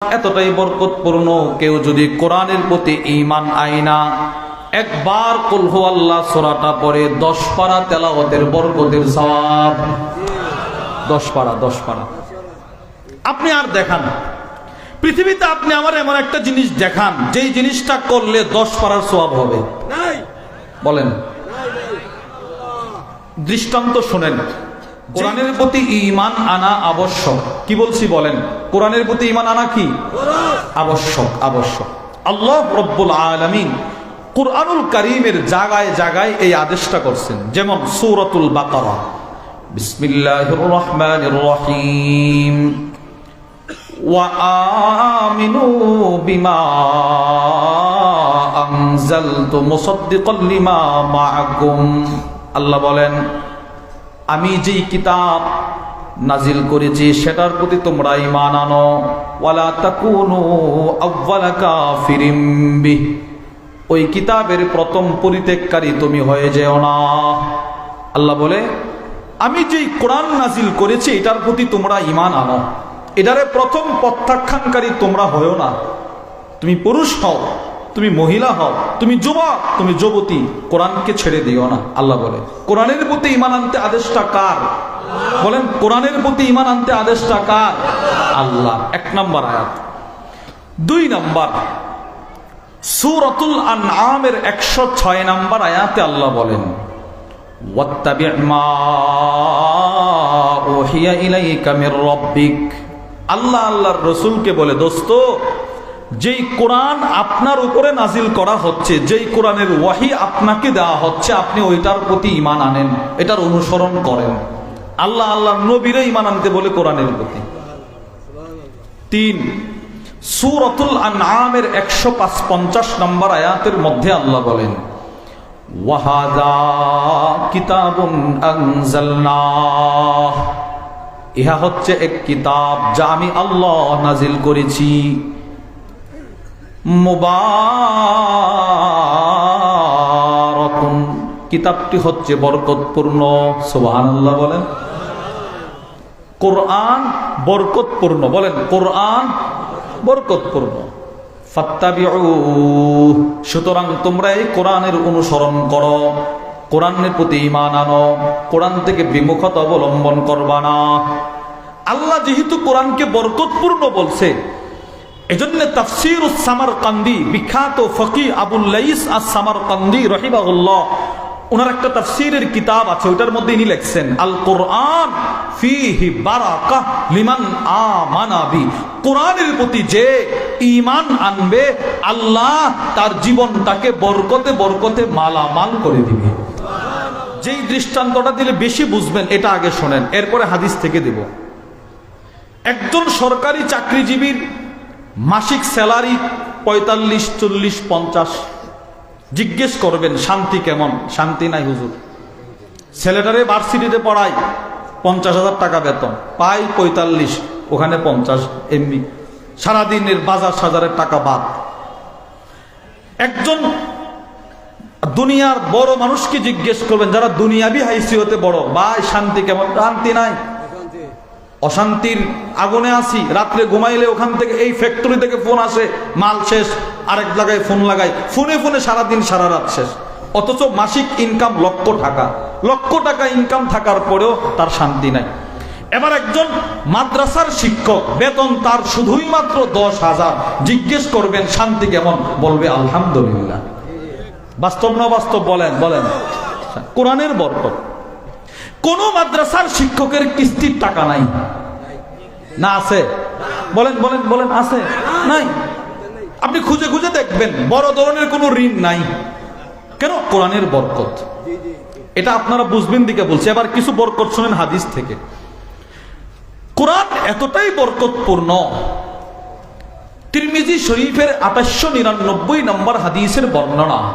এতটাই বরকতপূর্ণ কেউ যদি কোরআনের প্রতি ঈমান আইনা একবার কুলহু আল্লাহ সোরাটা পরে দশ পারা তেলাওয়াতের বরকতের সওয়াব। দশ পারা দশ পারা। আপনি আর দেখান। পৃথিবীতে আপনি আমার এমন একটা জিনিস দেখান যেই জিনিসটা করলে দশ পারার সওয়াব হবে। বলেন। দৃষ্টান্ত শোনেন। কোরআনের প্রতি ঈমান আনা আবশ্যক কি বলছি বলেন কোরআনের প্রতি ঈমান আনা কি আবশ্যক আবশ্যক আল্লাহ রব্বুল আলামিন কুরআনুল কারীমের জায়গায় জায়গায় এই আদেশটা করছেন যেমন সূরাতুল বাকারা বিসমিল্লাহির রহমানির রহিম وآمنوا بما أنزلت مصدقا لما معكم আল্লাহ বলেন আমি যেই কিতাব নাজিল করেছি, সেটার প্রতি তোমরা ঈমান আনো। ওয়ালা তাকুনু আউয়ালা কাফিরিম বিহ। ওই কিতাবের প্রথম পরিত্যাগকারী তুমি হয়ে যেও না। আল্লাহ বলে, আমি যেই কোরআন নাজিল করেছি, এটার প্রতি তোমরা ইমান আনো। এটারে প্রথম প্রত্যাখ্যানকারী তোমরা হয়েও না। তুমি পুরুষ হও। তুমি মহিলা হও, তুমি যুবক, তুমি যুবতী, কোরআনকে ছেড়ে দিও না, আল্লাহ বলে। কোরআনের প্রতি ইমান আনতে আদেশটা কার? বলেন, কোরআনের প্রতি ইমান আনতে আদেশটা কার? আল্লাহ। এক নম্বর আয়াত। দুই নম্বর। সুরতুল আনআমের একশো ছয় নম্বর আয়াতে আল্লাহ বলেন আল্লাহ আল্লাহর রসুলকে বলে, দোস্ত যেই কোরআন আপনার উপরে নাজিল করা হচ্ছে, যেই কোরআনের ওয়াহি আপনাকে দেওয়া হচ্ছে, আপনি ওইটার প্রতি ইমান আনেন, এটার অনুসরণ করেন। আল্লাহ আল্লাহ নবীরে ইমান আনতে বলে কোরআনের প্রতি। তিন, সুরতুল আনআমের একশো পাঁচ পঞ্চাশ নম্বর আয়াতের মধ্যে আল্লাহ বলেন ইহা হচ্ছে এক কিতাব যা আমি আল্লাহ নাজিল করেছি। মুবারাকুন। কিতাবটি হচ্ছে বরকতপূর্ণ, সুবহানাল্লাহ বলেন। কোরআন বরকতপূর্ণ বলেন, কোরআন বরকতপূর্ণ। সুতরাং তোমরা এই কোরআনের অনুসরণ করো, কোরআনের প্রতি ইমান আনো, কোরআন থেকে বিমুখতা অবলম্বন করবা না। আল্লাহ যেহেতু কোরআনকে বরকতপূর্ণ বলছে এজন্য তাফসির সামার কান্দি বিখ্যাত ফকি Abul Lais as Samarkandi রহিবাহুল্লাহ ওনার একটা তাফসিরের কিতাব আছে ওটার মধ্যে ইনি লেখছেন আল কোরআন ফিহি বারাকা লিমান আমানাবি কোরআনের প্রতি যে ঈমান আনবে, আল্লাহ তার জীবনটাকে বরকতে বরকতে মালামাল করে দিবে। যেই দৃষ্টান্তটা দিলে বেশি বুঝবেন, এটা আগে শোনেন, এরপরে হাদিস থেকে দেব। একজন সরকারি চাকরিজীবীর মাসিক স্যালারি পঁয়তাল্লিশ, চল্লিশ, পঞ্চাশ। জিজ্ঞেস করবেন, শান্তি কেমন? শান্তি নাই হুজুর। ছেলেটারে ভার্সিটিতে পড়াই পঞ্চাশ হাজার টাকা বেতন। পাই পঁয়তাল্লিশ, ওখানে পঞ্চাশ, এমনি। সারাদিনের বাজার সাজারের টাকা বাদ। একজন দুনিয়ার বড় মানুষকে জিজ্ঞেস করবেন, যারা দুনিয়াবি হাইসিওতে বড়, ভাই, শান্তি কেমন? শান্তি নাই। অশান্তির আগুনে আসি রাত্রে ঘুমাইলে ওখান থেকে, এই ফ্যাক্টরি থেকে ফোন আসে, মাল শেষ, আরেক জায়গায় ফোন লাগাই। ফোনে ফোনে সারাদিন সারা রাত শেষ। অথচ মাসিক ইনকাম লক্ষ টাকা। লক্ষ টাকা ইনকাম থাকার পরেও তার শান্তি নাই। এবার একজন মাদ্রাসার শিক্ষক, বেতন তার শুধুই মাত্র দশ হাজার। জিজ্ঞেস করবেন, শান্তি কেমন? বলবে, আলহামদুলিল্লাহ। বাস্তব না বাস্তব বলেন বলেন। কোরআনের বরকত। কোন মাদ্রাসার শিক্ষকের কিস্তির টাকা নাই। না আছে? বলেন বলেন বলেন, আছে? নাই? আপনি খুঁজে খুঁজে দেখবেন, বড় ধরনের কোনো ঋণ নাই। কেন? কোরআনের বরকত। এটা আপনারা বুঝবেন দিকে বলছে। এবার কিছু বরকত শোনেন হাদিস থেকে। কোরআন এতটাই বরকতপূর্ণ। তিরমিজি শরীফের আঠাশশো নিরানব্বই নম্বর হাদিসের বর্ণনা।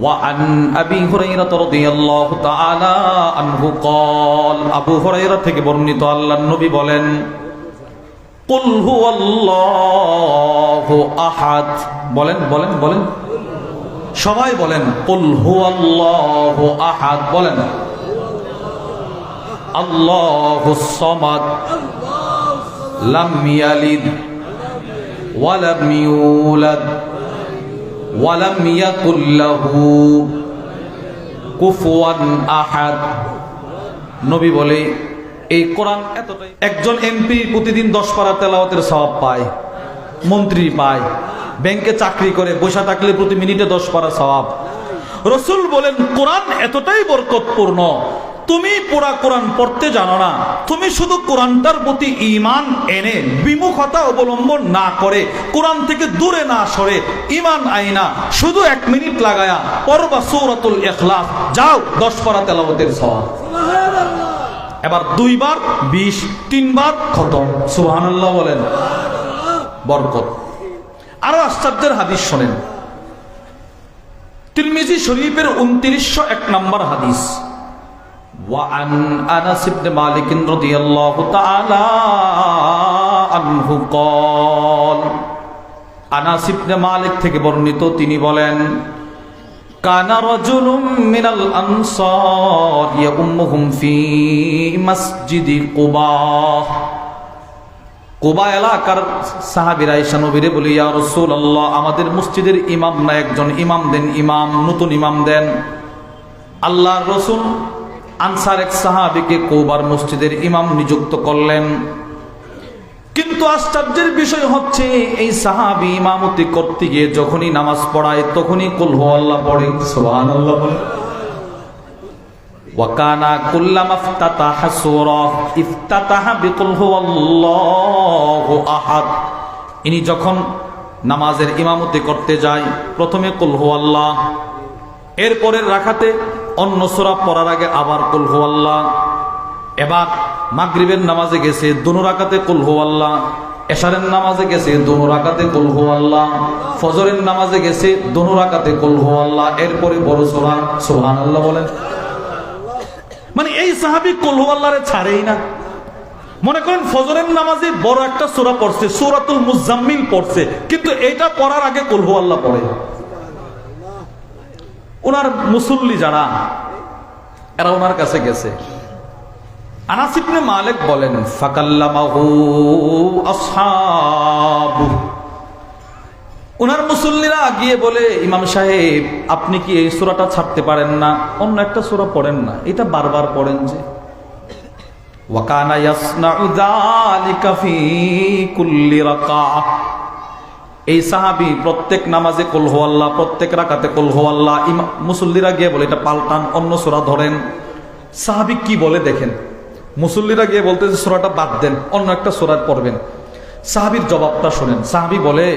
وعن أبي هريرة رضي الله تعالى عنه قال أبو هريرة থেকে বর্ণিত আল্লাহর নবী বলেন قل هو الله أحد বলেন বলেন বলেন সবাই বলেন قل هو الله أحد বলেন আল্লাহু সামাদ লাম ইয়ালিদ ওয়ালাম ইউলাদ ওয়ালাম ইয়াকুল লাহু কুফুয়ান আহাদ। নবী বলে, এই কোরআন এতটাই, একজন এমপি প্রতিদিন দশ পারা তেলাওয়াতের সওয়াব পায়, মন্ত্রী পায়, ব্যাংকে চাকরি করে বসে থাকলে প্রতি মিনিটে দশ পারা সওয়াব। রসুল বলেন, কোরআন এতটাই বরকতপূর্ণ তুমি পুরা কোরআন পড়তে জানো না। তুমি শুধু কোরআনটার প্রতি ইমান এনে বিমুখতা অবলম্বন না করে কোরআন থেকে দূরে না সরে ইমান আইনা শুধু এক মিনিট লাগায়া পরবা সৌরাতুল এখলাস যাও দশ পারা তেলাওয়াতের সওয়াব। এবার দুইবার বিশ তিনবার খতম। সুবহানাল্লাহ বলেন। বরকত। আরও আশ্চর্যের হাদিস শোনেন। তিরমিজি শরীফের উনত্রিশশো এক নম্বর হাদিস। وعن انس بن مالك رضي الله تعالى عنه قال আনাস ইবনে মালিক থেকে বর্ণিত তিনি বলেন কানা রাজুলুম মিনাল আনসার ইয়াউম্মুহুম ফি মসজিদি কুবা কুবা এলাকার সাহাবিরা ঈশা নবীরে বলি ইয়া রাসূলুল্লাহ আমাদের মসজিদের ইমাম না একজন ইমাম দেন ইমাম নতুন ইমাম দেন আল্লাহর রসুল আনসার এক সাহাবিকে কৌবার মসজিদের ইমাম নিযুক্ত করলেন। কিন্তু আশ্চর্যের বিষয় হচ্ছে, এই সাহাবি ইমামতি করতে গিয়ে যখনই নামাজ পড়ায়, তখনই কুল আল্লাহ পড়ে। বলে। ওয়াকানা কুল্লাম ইফতাতাহ সূরা ইফতাতাহ আহাদ। ইনি যখন নামাজের ইমামতি করতে যায়, প্রথমে কুল হুয়াল্লাহ এরপরের রাখাতে অন্য সোরা পড়ার আগে আবার কুল হুয়াল্লাহ। এবার মাগরিবের নামাজে গেছে, দুনো রাকাতে কুল হুয়াল্লাহ। এশারের নামাজে গেছে, দুনো রাকাতে কুল হুয়াল্লাহ। ফজরের নামাজে গেছে, দুনো রাকাতে কুল হুয়াল্লাহ। এরপরে বড় সূরা, সুবহানাল্লাহ বলেন। মানে এই সাহাবি কুল হুয়াল্লাহরে ছাড়েই না। মনে করেন ফজরের নামাজে বড় একটা সোরা পড়ছে, সূরাতুল মুজাম্মিল পড়ছে, কিন্তু এটা পড়ার আগে কুল হুয়াল্লাহ পড়ে। ওনার মুসল্লি যারা, এরা ওনার কাছে গেছে। আনাসিবনে মালিক বলেন, ফাকাল্লামাহু আসহাবু। ওনার মুসল্লিরা গিয়ে বলে, ইমাম সাহেব, আপনি কি এই সূরাটা ছাড়তে পারেন না? অন্য একটা সূরা পড়েন না। এটা বারবার পড়েন যে। ওয়াকানা ইয়াসনাউ যালিকা ফি কুল্লি রাকাআহ। এই সাহাবি প্রত্যেক নামাজে কুল আল্লাহ প্রত্যেক রাকাতে কুল আল্লাহ মুসল্লিরা গিয়ে বলে এটা পাল্টান অন্য সূরা ধরেন। সাহাবি কি বলে দেখেন? মুসল্লিরা গিয়ে বলতে যে সূরাটা বাদ দেন অন্য একটা সূরা পড়বেন। সাহাবির জবাবটা শোনেন। সাহাবি বলে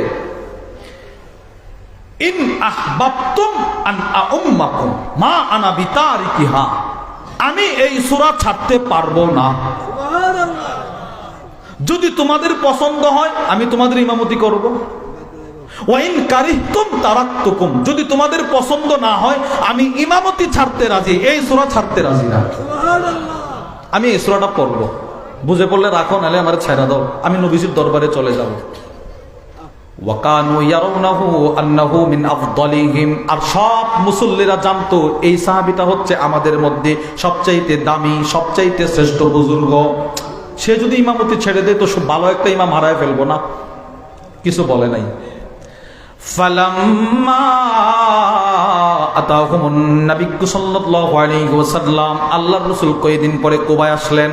ইন আহবাবতুম আন আউম্মাকুম মা আনা বিতারিকিহা। আমি এই সূরা ছাড়তে পারব না। যদি তোমাদের পছন্দ হয় আমি তোমাদের ইমামতি করব। ওয়াইন কারিহতুম তারাক্তুকুম। যদি তোমাদের পছন্দ না হয় আমি ইমামতি ছাড়তে রাজি এই সূরা ছাড়তে রাজি না। আমি এই সূরাটা পড়ব। বুঝে পড়লে রাখো নালে আমার ছেড়া দাও। আমি নবীজির দরবারে চলে যাব। ওয়াকানু ইয়ারাউনাহু আন্নাহু মিন আফদালিহিম। আর সব মুসল্লিরা জানতো এই সাহাবীটা হচ্ছে আমাদের মধ্যে সবচাইতে দামি সবচাইতে শ্রেষ্ঠ বুজুর্গ। সে যদি ইমামতি ছেড়ে দেয় তো ভালো একটা ইমাম হারায় ফেলব না। কিছু বলে নাই। ফালাম্মা রসুল কয়েকদিন পরে কোবায় আসলেন?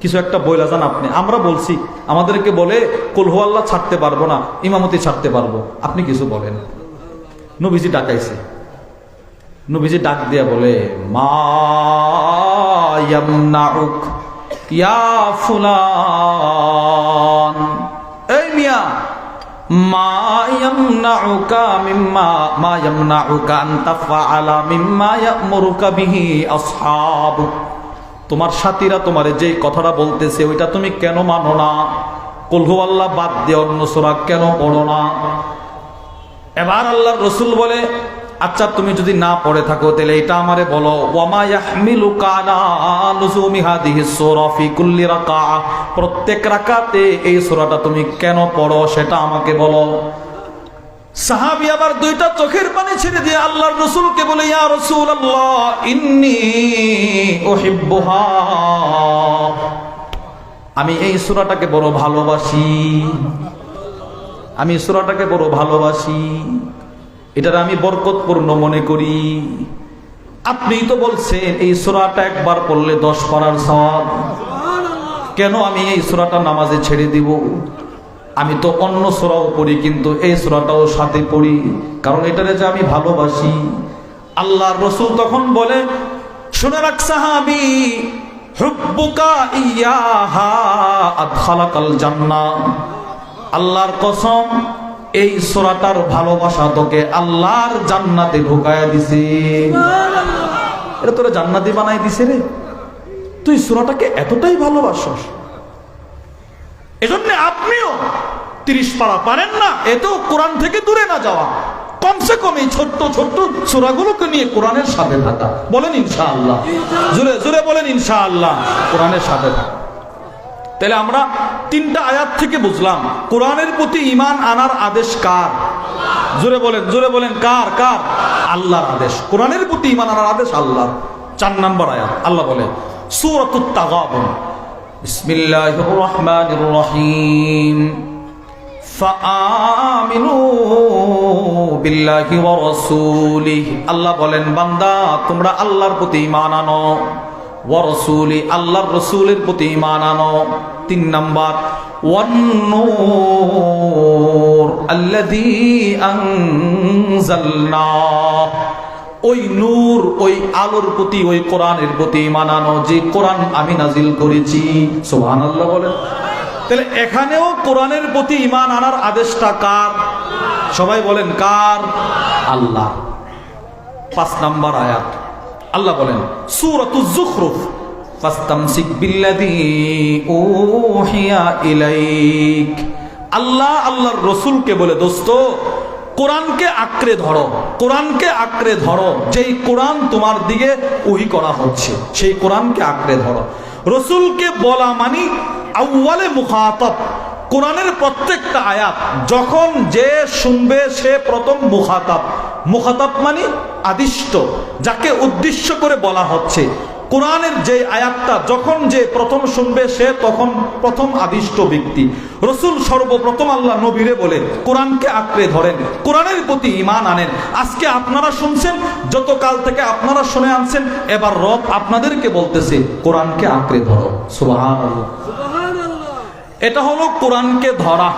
কিছু একটা বইলা যান আপনি। আমরা বলছি, আমাদেরকে বলে কুলহু আল্লাহ, ছাড়তে পারব না, ইমামতি ছাড়তে পারব। আপনি কিছু বলেন। নবীজি ডাকাইছে। নবীজি ডাক দিয়া বলে, মা ইয়ামনাউক, ইয়া ফুলান। এই মিয়া, মা তোমার সাথীরা তোমার যে কথাটা বলতেছে, ওইটা তুমি কেন মানো না? কলহু আল্লাহ, বাদ দিয়ে অন্য সোরা কেন পড়ো না? এবার আল্লাহ রসুল বলে আচ্ছা তুমি যদি না পড়ে থাকো, তাহলে এটা আমারে বলো প্রত্যেক রাকাতে এই সোরাটা তুমি কেন পড়ো, সেটা আমাকে বলো। সাহাবি আবার দুইটা চোখের পানি ছেড়ে দিয়ে আল্লাহর রসুলকে বলে, ইয়া রসুল আল্লাহ ইন্নি ওহিব্বুহা আমি এই সূরাটাকে বড় ভালোবাসি। আমি সূরাটাকে বড় ভালোবাসি। এটার আমি বরকতপূর্ণ মনে করি। আপনিই তো বলছেন, এই সূরাটা একবার পড়লে দশ পারার সওয়াব। কেন আমি এই সূরাটা নামাজে ছেড়ে দিব? আমি তো অন্য সোরাও পড়ি কিন্তু এই সোরাটাও সাথে পড়ি কারণ এটারে যে আমি ভালোবাসি। আল্লাহর রসুল তখন বলে শুনে রাখ সাহাবি আল্লাহর কসম এই সোরাটার ভালোবাসা তোকে আল্লাহর জান্নাতে ঢুকায়া দিছে। এটা তোরা জান্নাতি বানাই দিছে রে। তুই সোরাটাকে এতটাই ভালোবাসস এজন্য আপনিও তিরিশ পারা পারেন না। এতেও কোরআন থেকে দূরে না যাওয়া। কমসে কম এই ছোট্ট ছোট্ট সুরাগুলোকে নিয়ে কোরআনের সাথে থাকা। বলেন ইনশাআল্লাহ। জুড়ে জুড়ে বলেন ইনশাআল্লাহ। কোরআনের সাথে থাকা। তাহলে আমরা তিনটা আয়াত থেকে বুঝলাম, কোরআনের প্রতি ইমান আনার আদেশ কার? জোরে বলেন জোরে বলেন, কার কার? আল্লাহর আদেশ। কোরআনের প্রতি ইমান আনার আদেশ আল্লাহর। চার নম্বর আয়াত, আল্লাহ বলে, সুরাতুত তাগাবুন। بسم الله الرحمن الرحيم فآمنوا بالله ورسوله আল্লাহ বলেন বান্দা তোমরা আল্লাহর প্রতি ঈমান আনো ওয়ারসুলি আল্লাহর রসুলের প্রতি ঈমান আনো তিন নাম্বার ওয়ান্নূর আল্লাযী আনজালনা ওই নূর, ওই আলোর প্রতি, ওই কোরআনের প্রতি মানানো যে কোরআন আমি নাজিল করেছি। সোহান আল্লাহ বলেন। তাহলে এখানেও কোরআনের প্রতি ইমান আনার আদেশটা কার? সবাই বলেন, কার? আল্লাহ। পাঁচ নাম্বার আয়াত। আল্লাহ বলেন সুরাতুজ জুখরুফ আল্লাহ আল্লাহর রসুলকে বলে, দোস্ত কোরআনকে আঁকড়ে ধরো, কোরআনকে আঁকড়ে ধরো, যেই কোরআন তোমার দিকে উহি করা হচ্ছে, সেই কোরআনকে আঁকড়ে ধরো। রসুলকে বলা মানি আউ্বালে মুখাতব, কোরআনের প্রত্যেকটা আয়াত, যখন যে শুনবে সে প্রথম মুখাতাব। মুখাতাব মানে আদিষ্ট, যাকে উদ্দেশ্য করে বলা হচ্ছে। কোরআনের যে আয়াতটা যখন যে প্রথম শুনবে সে তখন প্রথম আদিষ্ট ব্যক্তি। রসুল সর্বপ্রথম আল্লাহ নবীরে বলে কোরআনকে আঁকড়ে ধরেন কোরআনের প্রতি ইমান আনেন। আজকে আপনারা শুনছেন যত কাল থেকে আপনারা শুনে আনছেন এবার রব আপনাদেরকে বলতেছে কোরআনকে আঁকড়ে ধরো। সুবাহ এটা হলো কোরআনকে ধরা।